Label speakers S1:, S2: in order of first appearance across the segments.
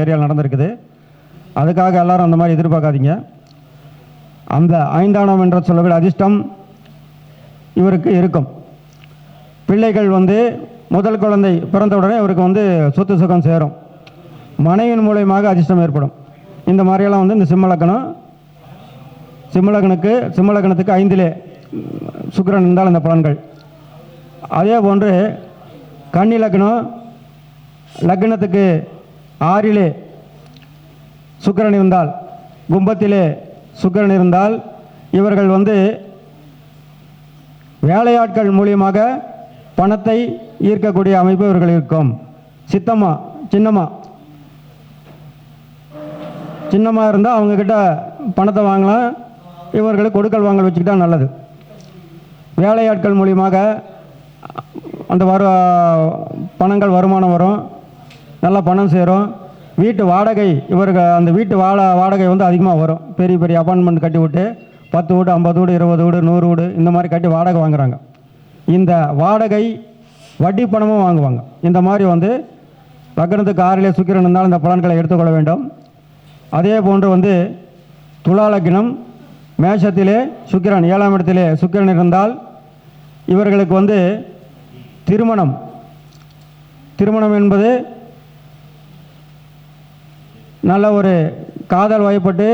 S1: ஏரியாவில் நடந்திருக்குது. அதுக்காக எல்லாரும் அந்த மாதிரி எதிர்பார்க்காதீங்க. அந்த ஐந்தானம் என்ற சொல்லக்கூடிய அதிர்ஷ்டம் இவருக்கு இருக்கும். பிள்ளைகள் வந்து முதல் குழந்தை பிறந்தவுடனே இவருக்கு வந்து சொத்து சுகம் சேரும். மனைவியின் மூலயமாக அதிர்ஷ்டம் ஏற்படும். இந்த மாதிரியெல்லாம் வந்து இந்த சிம்மலக்கணம் சிம்மலக்கணுக்கு சிம்மலக்கணத்துக்கு ஐந்திலே சுக்கரன் இருந்தால் இந்த பலன்கள். அதே போன்று கன்னி லக்னம் லக்னத்துக்கு ஆறிலே சுக்கிரன் இருந்தால் கும்பத்திலே சுக்கிரன் இருந்தால் இவர்கள் வந்து வேலையாட்கள் மூலியமாக பணத்தை ஈர்க்கக்கூடிய அமைப்பு இவர்கள் இருக்கும். சித்தம்மா சின்னம்மா. சின்னமாக இருந்தால் அவங்கக்கிட்ட பணத்தை வாங்கலாம். இவர்களுக்கு கொடுக்கல் வாங்கல் வச்சுக்கிட்டா நல்லது. வேலையாட்கள் மூலியமாக அந்த வரு பணங்கள் வருமானம் வரும். நல்லா பணம் சேரும். வீட்டு வாடகை இவருக்கு அந்த வீட்டு வாட வாடகை வந்து அதிகமாக வரும். பெரிய பெரிய அப்பார்ட்மெண்ட் கட்டி விட்டு பத்து வீடு ஐம்பது வீடு இருபது வீடு நூறு வீடு இந்த மாதிரி கட்டி வாடகை வாங்குகிறாங்க இந்த வாடகை வட்டி பணமும் வாங்குவாங்க. இந்த மாதிரி வந்து லக்னத்துக்கு ஆறிலே சுக்கிரன் இருந்தால் இந்த பலன்களை எடுத்துக்கொள்ள வேண்டும். அதே போன்று வந்து துலா லக்னம் மேஷத்திலே சுக்கிரன் ஏழாம் இடத்திலே சுக்கிரன் இருந்தால் இவர்களுக்கு வந்து திருமணம். திருமணம் என்பது நல்ல ஒரு காதல் வயப்பட்டு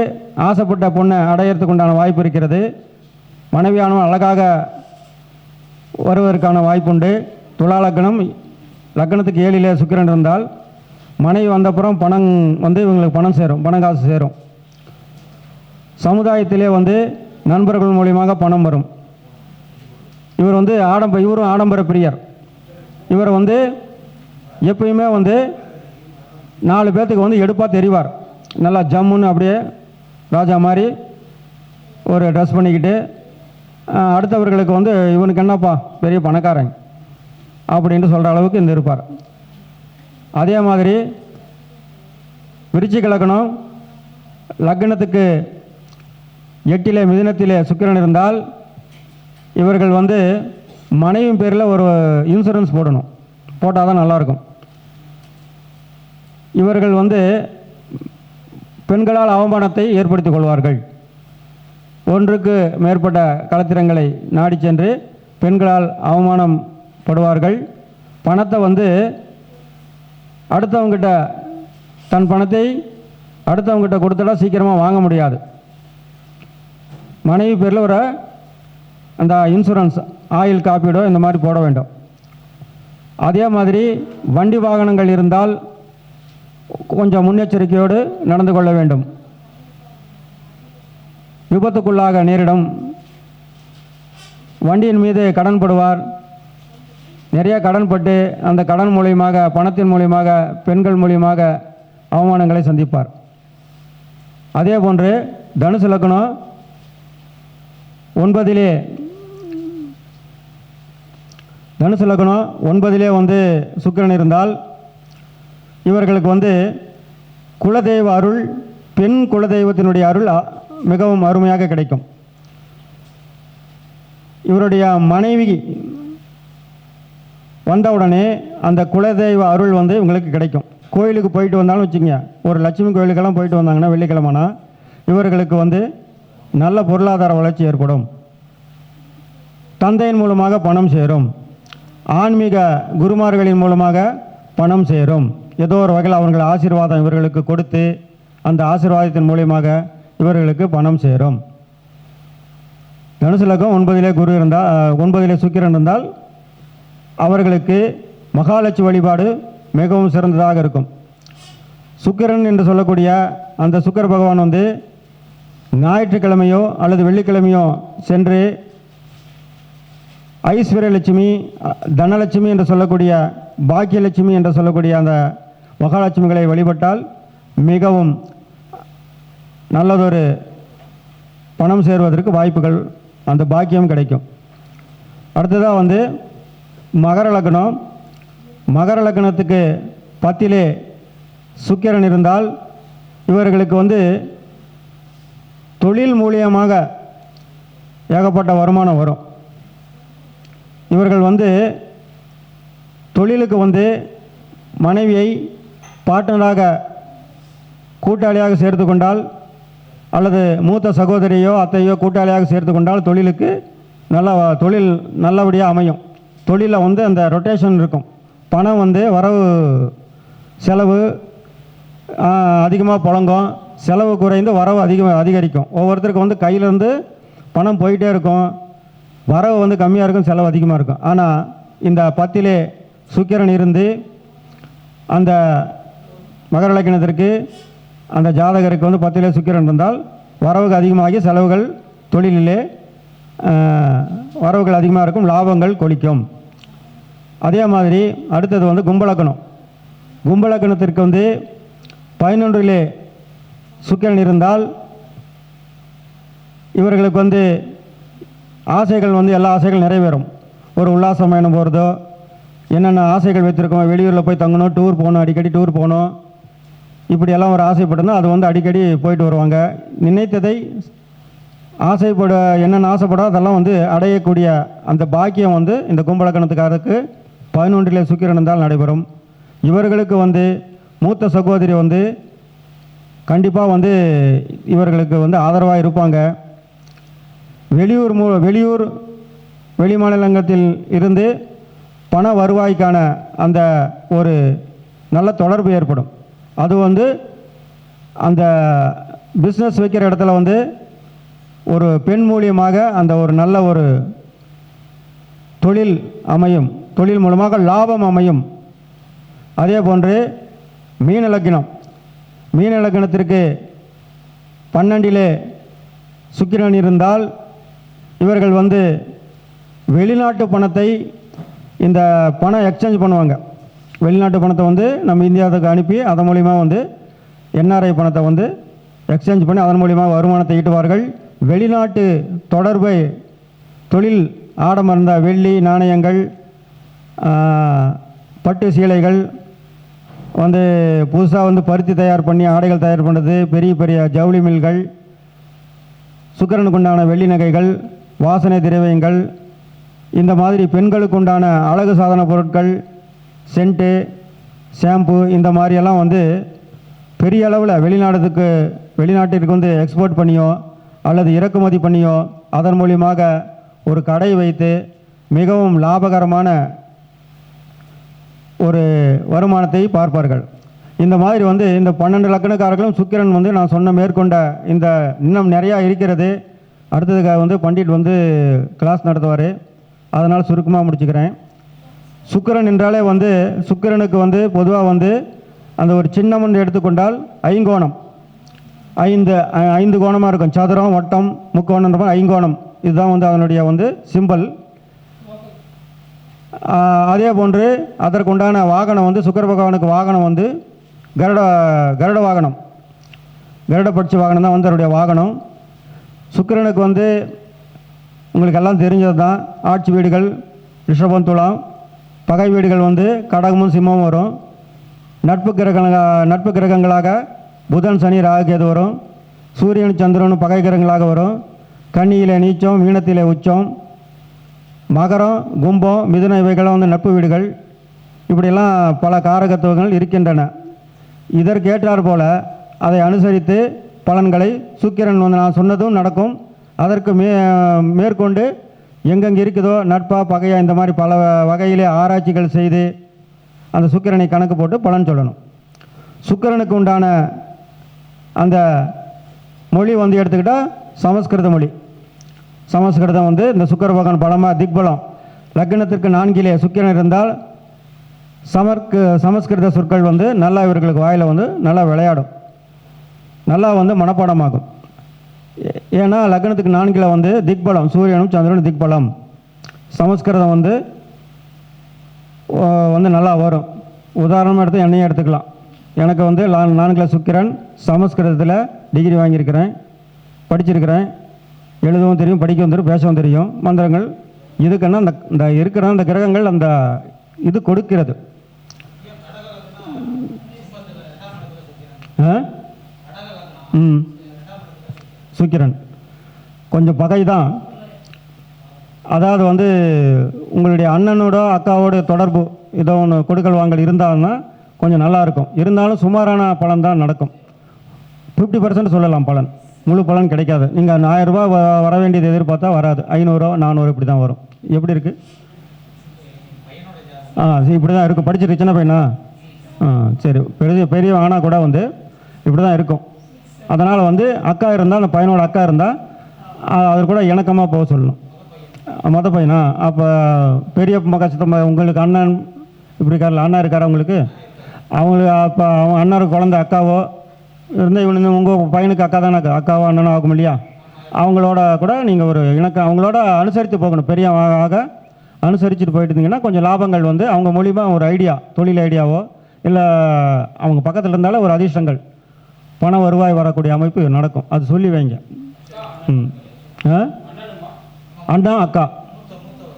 S1: ஆசைப்பட்ட பொண்ணை அடையிறதுக்கு உண்டான வாய்ப்பு இருக்கிறது. மனைவியானவன் அழகாக வருவதற்கான வாய்ப்புண்டு. துலா லக்னம் லக்னத்துக்கு ஏழிலே சுக்கிரன் இருந்தால் மனைவி வந்தப்புறம் பணம் வந்து இவங்களுக்கு பணம் சேரும் பணம் காசு சேரும். சமுதாயத்திலே வந்து நண்பர்கள் மூலியமாக பணம் வரும். இவர் வந்து ஆடம்ப இவரும் ஆடம்பர பிரியர். இவர் வந்து எப்பயுமே வந்து நாலு பேர்த்துக்கு வந்து எடுப்பாக தெரிவார். நல்லா ஜம்முன்னு அப்படியே ராஜா மாதிரி ஒரு ட்ரெஸ் பண்ணிக்கிட்டு அடுத்தவர்களுக்கு வந்து இவனுக்கு என்னப்பா பெரிய பணக்காரன் அப்படின்ட்டு சொல்கிற அளவுக்கு இந்த இருப்பார். அதே மாதிரி விருச்சிக லக்னம் லக்னத்துக்கு எட்டிலே மிதினத்திலே சுக்கிரன் இருந்தால் இவர்கள் வந்து மனைவி பேரில் ஒரு இன்சூரன்ஸ் போடணும். போட்டால் தான் நல்லாயிருக்கும். இவர்கள் வந்து பெண்களால் அவமானத்தை ஏற்படுத்திக் கொள்வார்கள். ஒன்றுக்கு மேற்பட்ட கலத்திரங்களை நாடி சென்று பெண்களால் அவமானம் படுவார்கள். பணத்தை வந்து அடுத்தவங்கிட்ட தன் பணத்தை அடுத்தவங்கிட்ட கொடுத்துட்டா சீக்கிரமாக வாங்க முடியாது. மனைவி பேரில் ஒரு அந்த இன்சூரன்ஸ் ஆயில் காப்பீடோ இந்த மாதிரி போட வேண்டும். அதே மாதிரி வண்டி வாகனங்கள் இருந்தால் கொஞ்சம் முன்னெச்சரிக்கையோடு நடந்து கொள்ள வேண்டும். விபத்துக்குள்ளாக நேரிடும். வண்டியின் மீது கடன் படுவார். நிறைய கடன் பட்டு அந்த கடன் மூலியமாக பணத்தின் மூலியமாக பெண்கள் மூலியமாக அவமானங்களை சந்திப்பார். அதே போன்று தனுசு லக்னம் ஒன்பதிலே தனுசு லக்னம் ஒன்பதிலே வந்து சுக்கிரன் இருந்தால் இவர்களுக்கு வந்து குலதெய்வ அருள் பெண் குலதெய்வத்தினுடைய அருள் மிகவும் அருமையாக கிடைக்கும். இவருடைய மனைவி வந்தவுடனே அந்த குலதெய்வ அருள் வந்து இவங்களுக்கு கிடைக்கும். கோயிலுக்கு போயிட்டு வந்தாலும் வச்சுங்க ஒரு லட்சுமி கோயிலுக்கெல்லாம் போயிட்டு வந்தாங்கன்னா வெள்ளிக்கிழமைனா இவர்களுக்கு வந்து நல்ல பொருளாதார வளர்ச்சி ஏற்படும். தந்தையின் மூலமாக பணம் சேரும். ஆன்மீக குருமார்களின் மூலமாக பணம் சேரும். ஏதோ ஒரு வகையில் அவர்கள் ஆசீர்வாதம் இவர்களுக்கு கொடுத்து அந்த ஆசீர்வாதத்தின் மூலியமாக இவர்களுக்கு பணம் சேரும். தனுசு லக்கம் ஒன்பதிலே குரு இருந்தால் ஒன்பதிலே சுக்கிரன் இருந்தால் அவர்களுக்கு மகாலட்சுமி வழிபாடு மிகவும் சிறந்ததாக இருக்கும். சுக்கிரன் என்று சொல்லக்கூடிய அந்த சுக்கிர பகவான் வந்து ஞாயிற்றுக்கிழமையோ அல்லது வெள்ளிக்கிழமையோ சென்று ஐஸ்வர்யலட்சுமி தனலட்சுமி என்று சொல்லக்கூடிய பாக்கியலட்சுமி என்று சொல்லக்கூடிய அந்த மகாலட்சுமிகளை வழிபட்டால் மிகவும் நல்லதொரு பணம் சேர்வதற்கு வாய்ப்புகள் அந்த பாக்கியம் கிடைக்கும். அடுத்ததாக வந்து மகர லக்னம். மகர லக்னத்துக்கு பத்திலே சுக்கிரன் இருந்தால் இவர்களுக்கு வந்து தொழில் மூலியமாக ஏகப்பட்ட வருமானம் வரும். இவர்கள் வந்து தொழிலுக்கு வந்து மனைவியை பார்ட்னராக கூட்டாளியாக சேர்த்து கொண்டால் அல்லது மூத்த சகோதரியோ அத்தையோ கூட்டாளியாக சேர்த்து கொண்டால் தொழிலுக்கு நல்ல தொழில் நல்லபடியாக அமையும். தொழிலில் வந்து அந்த ரொட்டேஷன் இருக்கும். பணம் வந்து வரவு செலவு அதிகமாக புழங்கும். செலவு குறைந்து வரவு அதிகமாக அதிகரிக்கும். ஒவ்வொருத்தருக்கும் வந்து கையிலேருந்து பணம் போயிட்டே இருக்கும். வரவு வந்து கம்மியாக இருக்கும் செலவு அதிகமாக இருக்கும். ஆனால் இந்த பத்திலே சுக்கிரன் இருந்து அந்த மகர லக்கினத்திற்கு அந்த ஜாதகருக்கு வந்து பத்திலே சுக்கிரன் இருந்தால் வரவுகள் அதிகமாகி செலவுகள் தொழிலிலே வரவுகள் அதிகமாக இருக்கும் லாபங்கள் கொளிக்கும். அதே மாதிரி அடுத்தது வந்து கும்பலக்கணம். கும்பலக்கணத்திற்கு வந்து பதினொன்றிலே சுக்கிரன் இருந்தால் இவர்களுக்கு வந்து ஆசைகள் வந்து எல்லா ஆசைகளும் நிறைவேறும். ஒரு உல்லாசம் பயணம் போகிறதோ என்னென்ன ஆசைகள் வைத்திருக்கோம் வெளியூரில் போய் தங்கணும் டூர் போகணும் அடிக்கடி டூர் போகணும் இப்படியெல்லாம் ஒரு ஆசைப்பட்டிருந்தா அது வந்து அடிக்கடி போயிட்டு வருவாங்க. நினைத்ததை ஆசைப்பட என்னென்ன ஆசைப்படோ அதெல்லாம் வந்து அடையக்கூடிய அந்த பாக்கியம் வந்து இந்த கும்பலக்கணத்துக்காரருக்கு பதினொன்றிலே சுக்கிரன் நடைபெறும். இவர்களுக்கு வந்து மூத்த சகோதரி வந்து கண்டிப்பாக வந்து இவர்களுக்கு வந்து ஆதரவாக இருப்பாங்க. வெளியூர் மூ வெளியூர் வெளி மாநிலங்கத்தில் இருந்து பண வருவாய்க்கான அந்த ஒரு நல்ல தொடர்பு ஏற்படும். அது வந்து அந்த பிஸ்னஸ் வைக்கிற இடத்துல வந்து ஒரு பெண் மூலியமாக அந்த ஒரு நல்ல ஒரு தொழில் அமையும். தொழில் மூலமாக லாபம் அமையும். அதே போன்று மீன் இலக்கணம் மீன் இலக்கணத்திற்கு பன்னெண்டிலே சுக்கிரன் இருந்தால் இவர்கள் வந்து வெளிநாட்டு பணத்தை இந்த பணம் எக்ஸ்சேஞ்ச் பண்ணுவாங்க. வெளிநாட்டு பணத்தை வந்து நம்ம இந்தியாவுக்கு அனுப்பி அதன் மூலிமா வந்து என்ஆர்ஐ பணத்தை வந்து எக்ஸ்சேஞ்ச் பண்ணி அதன் மூலிமா வருமானத்தை ஈட்டுவார்கள். வெளிநாட்டு தொடர்பை தொழில் ஆடமர்ந்த வெள்ளி நாணயங்கள் பட்டு சீலைகள் வந்து புதுசாக வந்து பருத்தி தயார் பண்ணி ஆடைகள் தயார் பண்ணுறது பெரிய பெரிய ஜவுளி மில்கள் சுக்கிரனுக்கு உண்டான வெள்ளி நகைகள் வாசனை திரவியங்கள் இந்த மாதிரி பெண்களுக்கு உண்டான அழகு சாதன பொருட்கள் சென்ட்டு ஷாம்பு இந்த மாதிரியெல்லாம் வந்து பெரிய அளவில் வெளிநாடுக்கு வெளிநாட்டிற்கு வந்து எக்ஸ்போர்ட் பண்ணியோ அல்லது இறக்குமதி பண்ணியோ அதன் மூலியமாக ஒரு கடை வைத்து மிகவும் லாபகரமான ஒரு வருமானத்தை பார்ப்பார்கள். இந்த மாதிரி வந்து இந்த பன்னெண்டு லக்கணக்காரர்களும் சுக்கிரன் வந்து நான் சொன்ன மேற்கொண்ட இந்த இன்னும் நிறையா இருக்கிறது. அடுத்ததுக்காக வந்து பண்டிட் வந்து கிளாஸ் நடத்துவார். அதனால் சுருக்கமாக முடிச்சுக்கிறேன். சுக்கிரன் என்றாலே வந்து சுக்கிரனுக்கு வந்து பொதுவாக வந்து அந்த ஒரு சின்னம் என்று எடுத்துக்கொண்டால் ஐங்கோணம். ஐந்து ஐந்து கோணமாக இருக்கும். சதுரம் வட்டம் முக்கோணம் ஐங்கோணம். இதுதான் வந்து அதனுடைய வந்து சிம்பல் அதே போன்று அதற்குண்டான வாகனம் வந்து சுக்கர பகவானுக்கு வாகனம் வந்து கருட கருட வாகனம். கருடப்பட்சி வாகனம் தான் வந்து அவருடைய வாகனம். சுக்கிரனுக்கு வந்து உங்களுக்கு எல்லாம் தெரிஞ்சது தான் ஆட்சி வீடுகள் ரிஷபம் துலாம். பகை வீடுகள் வந்து கடகமும் சிம்மமும் வரும். நட்பு கிரகங்களாக நட்பு கிரகங்களாக புதன் சனி ராகுகேது வரும். சூரியன் சந்திரனும் பகை கிரகங்களாக வரும். கன்னியிலே நீச்சம் மீனத்திலே உச்சம். மகரம் கும்பம் மிதுன இவைகளும் வந்து நட்பு வீடுகள். இப்படியெல்லாம் பல காரகத்துவங்கள் இருக்கின்றன. இதற்கேற்றார் போல அதை அனுசரித்து பலன்களை சுக்கிரன் வந்து நான் சொன்னதும் நடக்கும். அதற்கு மே மேற்கொண்டு எங்கெங்கே இருக்குதோ நட்பா பகையா இந்த மாதிரி பல வகையிலே ஆராய்ச்சிகள் செய்து அந்த சுக்கிரனை கணக்கு போட்டு பலன் சொல்லணும். சுக்கிரனுக்கு உண்டான அந்த மொழி வந்து எடுத்துக்கிட்டால் சமஸ்கிருத மொழி. சமஸ்கிருதம் வந்து இந்த சுக்கர பகவான் பலமாக திக்பலம். லக்னத்திற்கு நான்கிலே சுக்கிரன் இருந்தால் சமர்க்கு சமஸ்கிருத சொற்கள் வந்து நல்லா இவர்களுக்கு வாயில் வந்து நல்லா விளையாடும். நல்லா வந்து மனப்பாடமாகும். ஏன்னா லக்னத்துக்கு நான்கில் வந்து திக்பலம் சூரியனும் சந்திரனும் திக்பலம். சமஸ்கிருதம் வந்து வந்து நல்லா வரும். உதாரணமாக எடுத்து என்னையும் எடுத்துக்கலாம். எனக்கு வந்து நான்கில் சுக்கிரன் சமஸ்கிருதத்தில் டிகிரி வாங்கியிருக்கிறேன் படிச்சிருக்கிறேன். எழுதவும் தெரியும் படிக்கவும் தெரியும் பேசவும் தெரியும். மந்திரங்கள் இதுக்குன்னா அந்த இந்த இருக்கிற அந்த கிரகங்கள் அந்த இது கொடுக்கிறது. ஆ? ம். சுக்கிரன். கொஞ்சம் பகை தான் அதாவது வந்து உங்களுடைய அண்ணனோட அக்காவோட தொடர்பு ஏதோ ஒன்று கொடுக்கல் வாங்கல் இருந்தால்னா கொஞ்சம் நல்லாயிருக்கும் இருந்தாலும் சுமாரான பலன் தான் நடக்கும். ஃபிஃப்டி பர்சன்ட் சொல்லலாம் பலன். முழு பலன் கிடைக்காது. நீங்கள் ஆயிரரூபா வர வேண்டியது எதிர்பார்த்தா வராது. ஐநூறுரூவா நானூறு இப்படி தான் வரும். எப்படி இருக்குது ஆ சரி இப்படி தான் இருக்கும். படிச்சிருக்கு சின்ன பையனா? ஆ சரி. பெரிய பெரிய ஆனால் கூட வந்து இப்படி தான் இருக்கும். அதனால் வந்து அக்கா இருந்தால் அந்த பையனோட அக்கா இருந்தால் அவர் கூட இணக்கமாக போக சொல்லணும். மொத பையனா? அப்போ பெரிய மகா சித்தம்மா உங்களுக்கு அண்ணன் இப்படி இருக்கார்ல அண்ணா இருக்கார் அவங்களுக்கு அவங்களுக்கு அப்போ அவங்க அண்ணாருக்கு குழந்த அக்காவோ இருந்தால் இவனு உங்கள் பையனுக்கு அக்கா தானே அக்காவோ அண்ணனோ ஆகும் இல்லையா? அவங்களோட கூட நீங்கள் ஒரு இணக்கம் அவங்களோட அனுசரித்து போகணும். பெரிய ஆக அனுசரிச்சுட்டு போயிட்டு இருந்தீங்கன்னா கொஞ்சம் லாபங்கள் வந்து அவங்க மூலிமா ஒரு ஐடியா தொழில் ஐடியாவோ இல்லை அவங்க பக்கத்தில் இருந்தாலும் ஒரு அதிர்ஷ்டங்கள். பண வருவாய் வரக்கூடிய அமைப்பு நடக்கும். அது சொல்லி வைங்க. ம். ஆ? அண்ணா அக்கா.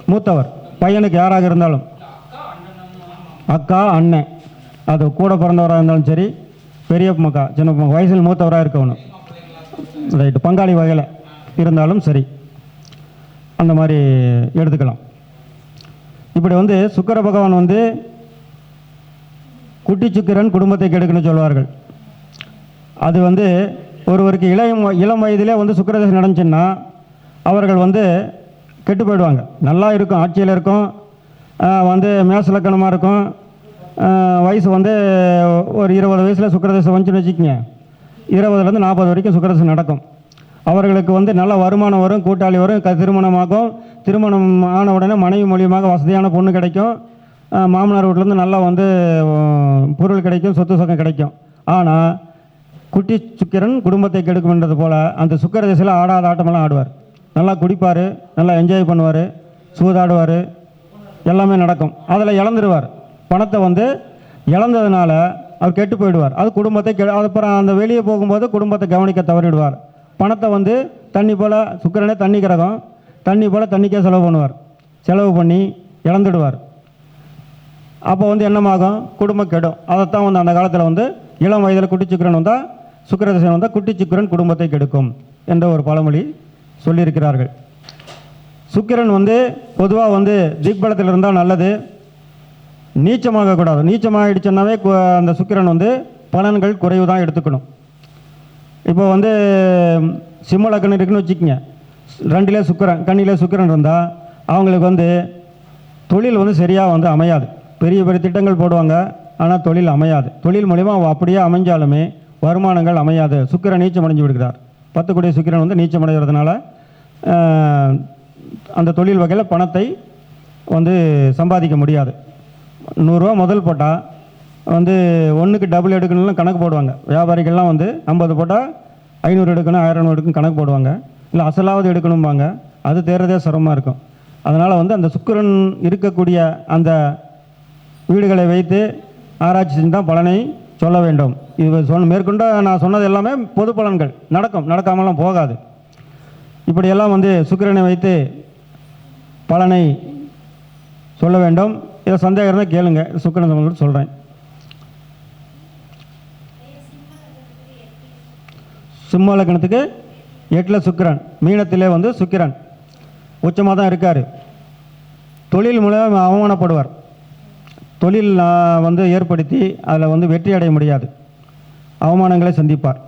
S1: மூத்தவர். பையனுக்கு யாராக இருந்தாலும். அக்கா அண்ணன். அது கூட பிறந்தவராக இருந்தாலும் சரி பெரிய மக்கா சின்ன வயசில் மூத்தவராக இருக்கணும் ரைட்டு. பங்காளி வகையில் இருந்தாலும் சரி. அந்த மாதிரி எடுத்துக்கலாம். இப்படி வந்து சுக்கர பகவான் வந்து குட்டி சுக்கிரன் குடும்பத்தை கெடுக்குன்னு சொல்வார்கள். அது வந்து ஒருவருக்கு இளைய இளம் வயதிலே வந்து சுக்கரதசை நடந்துச்சுன்னா அவர்கள் வந்து கெட்டு போயிடுவாங்க. நல்லா இருக்கும் ஆட்சியில் இருக்கும் வந்து மேசலக்கணமாக இருக்கும். வயசு வந்து ஒரு இருபது வயசில் சுக்கரதசை வந்துச்சுன்னு வச்சுக்கோங்க. இருபதுலேருந்து நாற்பது வரைக்கும் சுக்கரதசை நடக்கும். அவர்களுக்கு வந்து நல்ல வருமானம் வரும் கூட்டாளி வரும் க திருமணமாகும். திருமணம் ஆன உடனே மனைவி மூலியமாக வசதியான பொண்ணு கிடைக்கும். மாமனார் வீட்டிலேருந்து நல்லா வந்து பொருள் கிடைக்கும் சொத்து சொக்கம் கிடைக்கும். ஆனால் குட்டி சுக்கிரன் குடும்பத்தை கெடுக்கும்ன்றது போல் அந்த சுக்கிர திசையில் ஆடாத ஆட்டமெல்லாம் ஆடுவார். நல்லா குடிப்பார் நல்லா என்ஜாய் பண்ணுவார் சூதாடுவார் எல்லாமே நடக்கும். அதில் இழந்துருவார். பணத்தை வந்து இழந்ததுனால அவர் கெட்டு போயிடுவார். அது குடும்பத்தை கெ அப்புறம் அந்த வெளியே போகும்போது குடும்பத்தை கவனிக்க தவறிடுவார். பணத்தை வந்து தண்ணி போல் சுக்கிரனே தண்ணி கிரகம் தண்ணி போல் தண்ணிக்கே செலவு பண்ணுவார். செலவு பண்ணி இழந்துடுவார். அப்போ வந்து என்னமாகும்? குடும்பம் கெடும். அதைத்தான் வந்து அந்த காலத்தில் வந்து இளம் வயதில் குட்டி சுக்கிரன் வந்தால் சுக்கிரதசை வந்தால் குட்டி சுக்கிரன் குடும்பத்தை கெடுக்கும் என்ற ஒரு பழமொழி சொல்லியிருக்கிறார்கள். சுக்கிரன் வந்து பொதுவாக வந்து திக்பலத்தில் இருந்தால் நல்லது. நீச்சமாக கூடாது. நீச்சமாகிடுச்சுன்னாவே அந்த சுக்கிரன் வந்து பலன்கள் குறைவு தான் எடுத்துக்கணும். இப்போ வந்து சிம்ம லக்னம் இருக்குன்னு வச்சுக்கோங்க. ரெண்டிலே சுக்கிரன் கண்ணிலே சுக்கிரன் இருந்தால் அவங்களுக்கு வந்து தொழில் வந்து சரியாக வந்து அமையாது. பெரிய பெரிய திட்டங்கள் போடுவாங்க ஆனால் தொழில் அமையாது. தொழில் மூலிமா அவள் அப்படியே அமைஞ்சாலுமே வருமானங்கள் அமையாது. சுக்கிரன் நீச்சம் அடைஞ்சு விடுகிறார். பத்து கோடி சுக்கிரன் வந்து நீச்சம் அடைகிறதுனால அந்த தொழில் வகையில் பணத்தை வந்து சம்பாதிக்க முடியாது. நூறுரூவா முதல் போட்டால் வந்து ஒன்றுக்கு டபுள் எடுக்கணும்னு கணக்கு போடுவாங்க. வியாபாரிகள்லாம் வந்து ஐம்பது போட்டால் ஐநூறு எடுக்கணும் ஆயிரம் எடுக்கணும் கணக்கு போடுவாங்க. இல்லை அசலாவது எடுக்கணும்பாங்க. அது தேர்றதே சிரமமாக இருக்கும். அதனால் வந்து அந்த சுக்கிரன் இருக்கக்கூடிய அந்த வீடுகளை வைத்து ஆராய்ச்சி செஞ்சு தான் பலனை சொல்ல வேண்டும். இது சொன்ன மேற்கொண்டு நான் சொன்னது எல்லாமே பொது பலன்கள். நடக்கும். நடக்காமலாம் போகாது. இப்படியெல்லாம் வந்து சுக்கிரனை வைத்து பலனை சொல்ல வேண்டும். இதை சந்தேகம் இருந்தால் கேளுங்க. சுக்கிரன் சம்பந்தம் சொல்கிறேன் சிம்ம லக்னத்துக்கு எட்டில் சுக்கிரன். மீனத்திலே வந்து சுக்கிரன். உச்சமாக தான் இருக்கார். தொழில் மூலம் அவமானப்படுவார். தொழில் வந்து ஏற்படுத்தி அதில் வந்து வெற்றி அடைய முடியாது. அவமானங்களை சந்திப்பார்.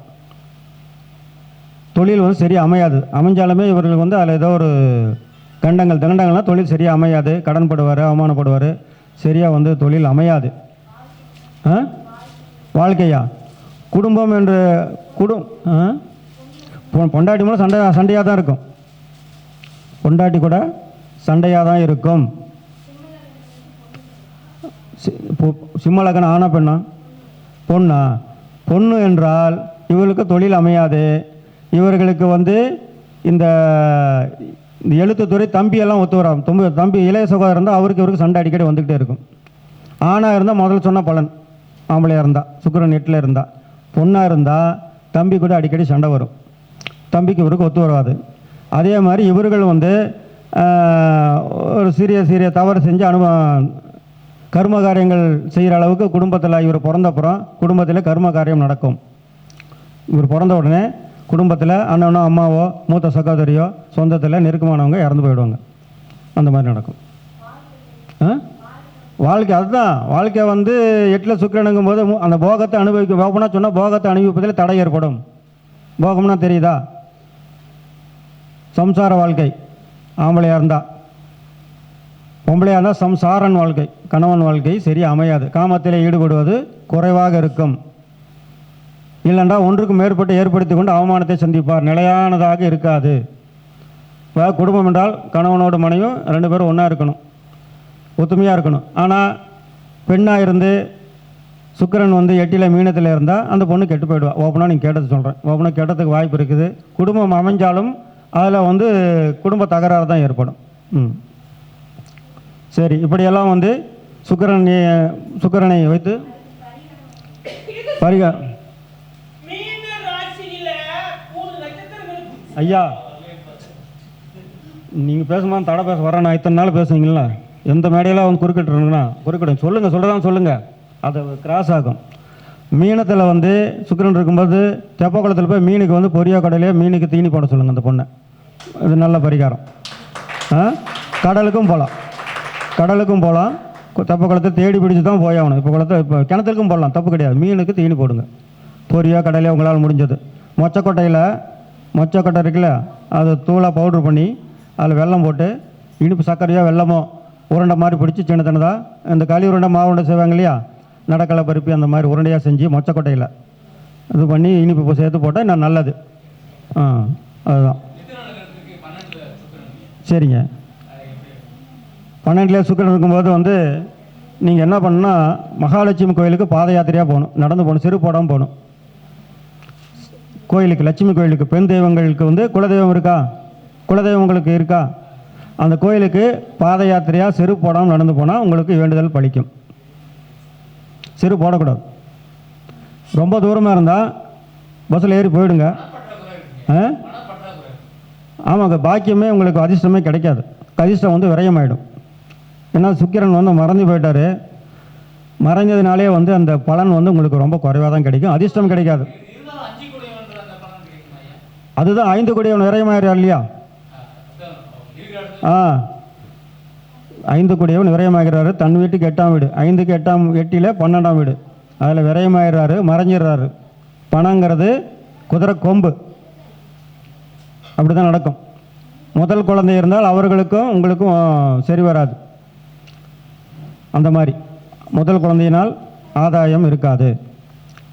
S1: தொழில் வந்து சரியாக அமையாது. அமைஞ்சாலுமே இவர்களுக்கு வந்து அதில் ஏதோ ஒரு கண்டங்கள் தண்டங்கள்லாம் தொழில் சரியாக அமையாது. கடன்படுவார் அவமானப்படுவார். சரியாக வந்து தொழில் அமையாது. ஆ? வாழ்க்கையா? குடும்பம் என்று குடும் ஆ? பொண்டாட்டி மூலம் சண்டை சண்டையாக தான் இருக்கும். பொண்டாட்டி கூட சண்டையாக தான் இருக்கும். சிம்மலக்கணம் ஆனா பெண்ணா? பொண்ணா? பொண்ணு என்றால் இவர்களுக்கு தொழில் அமையாது. இவர்களுக்கு வந்து இந்த இந்த எழுத்துத்துறை தம்பியெல்லாம் ஒத்து வராது. தம்பி தம்பி இளைய சகோதரர் இருந்தால் அவருக்கு இவருக்கு சண்டை அடிக்கடி வந்துக்கிட்டே இருக்கும். ஆணாக இருந்தால் முதல்ல சொன்ன பலன். ஆம்பளையாக இருந்தால் சுக்கிரன் எட்டில் இருந்தால் பொண்ணாக இருந்தால் தம்பி கூட அடிக்கடி சண்டை வரும். தம்பிக்கு இவருக்கு ஒத்து வராது. அதே மாதிரி இவர்கள் வந்து ஒரு சிறிய சிறிய தவறு செஞ்சு அனுபவம் கர்ம காரியங்கள் செய்கிற அளவுக்கு குடும்பத்தில் இவர் பிறந்தப்புறம் குடும்பத்தில் கர்ம காரியம் நடக்கும். இவர் பிறந்த உடனே குடும்பத்தில் அண்ணனோ அம்மாவோ மூத்த சகோதரியோ சொந்தத்தில் நெருக்கமானவங்க இறந்து போயிடுவாங்க. அந்த மாதிரி நடக்கும். ஆ? வாழ்க்கை அதுதான். வாழ்க்கை வந்து எட்டில் சுக்கிரனுங்கும் போது அந்த போகத்தை அனுபவிக்க போகணும்னா சொன்னால் போகத்தை அனுபவிப்பதில் தடை ஏற்படும். போகம்னா தெரியுதா? சம்சார வாழ்க்கை. ஆம்பளையாக இருந்தால் பொம்பளையாக இருந்தால் சம்சாரன் வாழ்க்கை கணவன் வாழ்க்கை சரி அமையாது. காமத்தில் ஈடுபடுவது குறைவாக இருக்கும். இல்லைண்டா ஒன்றுக்கு மேற்பட்டு ஏற்படுத்தி கொண்டு அவமானத்தை சந்திப்பார். நிலையானதாக இருக்காது. இப்போ குடும்பம் என்றால் கணவனோட மனையும் ரெண்டு பேரும் ஒன்றா இருக்கணும். ஒத்துமையாக இருக்கணும். ஆனால் பெண்ணாக இருந்து சுக்கிரன் வந்து எட்டியில் மீனத்தில் இருந்தால் அந்த பொண்ணு கெட்டு போயிடுவா. ஓப்பனாக நீங்கள் கேட்டது சொல்கிறேன் ஓப்பனாக கேட்டதுக்கு வாய்ப்பு இருக்குது. குடும்பம் அமைஞ்சாலும் அதில் வந்து குடும்ப தகராறு தான் ஏற்படும். ம். சரி இப்படியெல்லாம் வந்து சுக்கிரன் சுக்கரனை வைத்து பரிகா ஐயா நீங்கள் பேசும்போது தடை பேச வரேன் நான் இத்தனை நாள் பேசுவீங்களா எந்த மேடையில் வந்து குறுக்கிட்டுருங்கண்ணா குறுக்கிடும் சொல்லுங்கள் சொல்கிறதான் சொல்லுங்கள் அது கிராஸ் ஆகும். மீனத்தில் வந்து சுக்கிரன் இருக்கும்போது தெப்பக்குளத்தில் போய் மீனுக்கு வந்து பொரியா கடையிலே மீனுக்கு தீனி போட சொல்லுங்கள் அந்த பொண்ணை. இது நல்ல பரிகாரம். ஆ? கடலுக்கும் போகலாம் கடலுக்கும் போகலாம். தெப்பக்குளத்தை தேடி பிடிச்சி தான் போய் ஆகணும். இப்போ குளத்தை இப்போ கிணத்துக்கும் போடலாம் தப்பு கிடையாது. மீனுக்கு தீனி போடுங்க. பொரியா கடலையோ உங்களால் முடிஞ்சது. மொச்சக்கொட்டையில் மொச்சக்கொட்டை இருக்குல்ல அதை தூளாக பவுட்ரு பண்ணி அதில் வெல்லம் போட்டு இனிப்பு சர்க்கரையோ வெல்லமோ உருண்டை மாதிரி பிடிச்சி சின்ன சின்னதாக இந்த களி உருண்டை மாவு உருண்டை செய்வாங்க இல்லையா? நடக்கலை பருப்பி அந்த மாதிரி உருண்டையாக செஞ்சு மொச்சக்கொட்டையில் இது பண்ணி இனிப்பு சேர்த்து போட்டால் இன்னும் நல்லது. ஆ அதுதான். சரிங்க. பன்னெண்டுலேயே சுக்கரன் இருக்கும்போது வந்து நீங்கள் என்ன பண்ணுன்னா மகாலட்சுமி கோயிலுக்கு பாத யாத்திரையாக போகணும். நடந்து போகணும் சிறு போடாமல் போகணும். கோயிலுக்கு லட்சுமி கோயிலுக்கு பெண் தெய்வங்களுக்கு வந்து குலதெய்வம் இருக்கா? குலதெய்வம் உங்களுக்கு இருக்கா? அந்த கோயிலுக்கு பாத யாத்திரையாக செரு போடாமல் நடந்து போனால் உங்களுக்கு வேண்டுதல் பழிக்கும் செரு போடக்கூடாது. ரொம்ப தூரமாக இருந்தால் பஸ்ஸில் ஏறி போயிடுங்க. ஆ? ஆமாங்க பாக்கியமே உங்களுக்கு அதிர்ஷ்டமே கிடைக்காது. அதிர்ஷ்டம் வந்து விரயமாயிடும். ஏன்னா சுக்கிரன் வந்து மறந்து போயிட்டாரு. மறைஞ்சதுனாலே வந்து அந்த பலன் வந்து உங்களுக்கு ரொம்ப குறைவாக தான் கிடைக்கும். அதிர்ஷ்டம் கிடைக்காது. அதுதான் ஐந்து கொடியவன் விரயமாயிறார் இல்லையா? ஆ. ஐந்து கொடியவன் விரயமாகிறாரு தன் வீட்டுக்கு எட்டாம் வீடு. ஐந்துக்கு எட்டாம் எட்டியில் பன்னெண்டாம் வீடு. அதில் விரயமாயிடுறாரு மறைஞ்சிடுறாரு பணங்கிறது குதிரை கொம்பு. அப்படி தான் நடக்கும். முதல் குழந்தை இருந்தால் அவர்களுக்கும் உங்களுக்கும் சரி வராது. அந்த மாதிரி. முதல் குழந்தையினால் ஆதாயம் இருக்காது.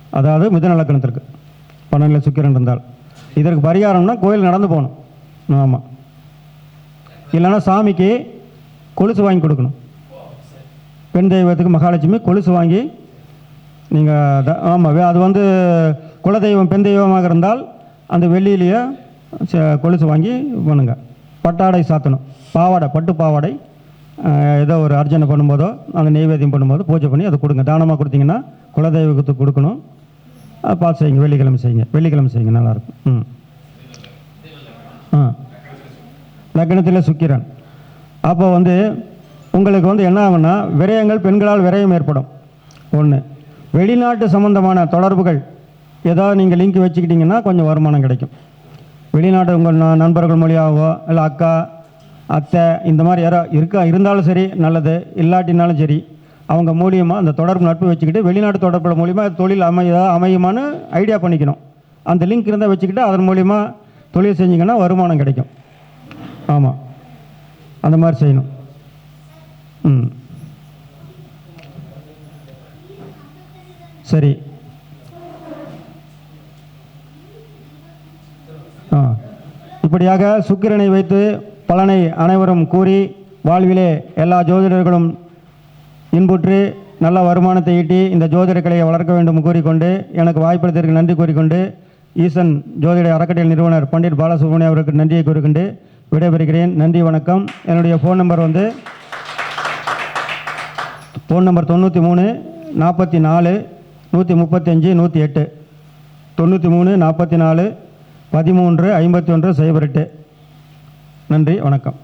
S1: அதாவது மிதநலக்கணத்திற்கு பன்னெண்டில் சுக்கிரன் இருந்தால். இதற்கு பரிகாரம்னா கோயில் நடந்து போகணும். ஆமாம் இல்லைன்னா சாமிக்கு கொலுசு வாங்கி கொடுக்கணும். பெண் தெய்வத்துக்கு மகாலட்சுமி கொலுசு வாங்கி நீங்கள் ஆமாம் அது வந்து குலதெய்வம் பெண் தெய்வமாக இருந்தால் அந்த வெள்ளியிலேயே ச- கொலுசு வாங்கி பண்ணுங்க. பட்டாடை சாத்தணும். பாவாடை பட்டு பாவாடை ஏதோ ஒரு அர்ச்சனை பண்ணும்போதோ அந்த நெய்வேத்தியம் பண்ணும்போது பூஜை பண்ணி அதை கொடுங்க. தானமாக கொடுத்தீங்கன்னா குலதெய்வத்துக்கு கொடுக்கணும். பார்த்து செய்யுங்க வெள்ளிக்கிழமை செய்யுங்க. வெள்ளிக்கிழமை செய்யுங்க நல்லாயிருக்கும். ம். ஆ லக்னத்தில் சுக்கிரன். அப்போ வந்து உங்களுக்கு வந்து என்ன ஆகும்னா விரயங்கள் பெண்களால் விரயம் ஏற்படும். ஒன்று வெளிநாட்டு சம்பந்தமான தொடர்புகள் ஏதாவது நீங்கள் லிங்க் வச்சுக்கிட்டிங்கன்னா கொஞ்சம் வருமானம் கிடைக்கும். வெளிநாட்டு உங்கள் நண்பர்கள் மொழியாகவோ இல்லை அக்கா அத்தை இந்த மாதிரி யாரோ இருக்கா? இருந்தாலும் சரி நல்லது. இல்லாட்டினாலும் சரி அவங்க மூலியமாக அந்த தொடர்பு நட்பு வச்சுக்கிட்டு வெளிநாட்டு தொடர்பு மூலியமாக தொழில் அமைய அமையுமான்னு ஐடியா பண்ணிக்கணும். அந்த லிங்க் இருந்தால் வச்சுக்கிட்டு அதன் மூலிமா தொழில் செஞ்சிங்கன்னா வருமானம் கிடைக்கும். ஆமாம் அந்த மாதிரி செய்யணும். ம். சரி. ஆ. இப்படியாக சுக்கிரனை வைத்து பலனை அனைவரும் கூறி வாழ்விலே எல்லா ஜோதிடர்களும் இன்புற்று நல்ல வருமானத்தை ஈட்டி இந்த ஜோதிட கலையை வளர்க்க வேண்டும் கூறிக்கொண்டு எனக்கு வாய்ப்பளித்ததற்கு நன்றி கூறிக்கொண்டு ஈசன் ஜோதிட அறக்கட்டளை நிறுவனர் பண்டிட் பாலசுப்ரமணியம் அவருக்கு நன்றியை கூறிக்கொண்டு விடைபெறுகிறேன். நன்றி வணக்கம். என்னுடைய ஃபோன் நம்பர் வந்து ஃபோன் நம்பர் தொண்ணூற்றி மூணு நாற்பத்தி நாலு நூற்றி முப்பத்தஞ்சு நூற்றி எட்டு. தொண்ணூற்றி மூணு நாற்பத்தி நாலு பதிமூன்று ஐம்பத்தி ஒன்று சைபர் எட்டு. நன்றி வணக்கம்.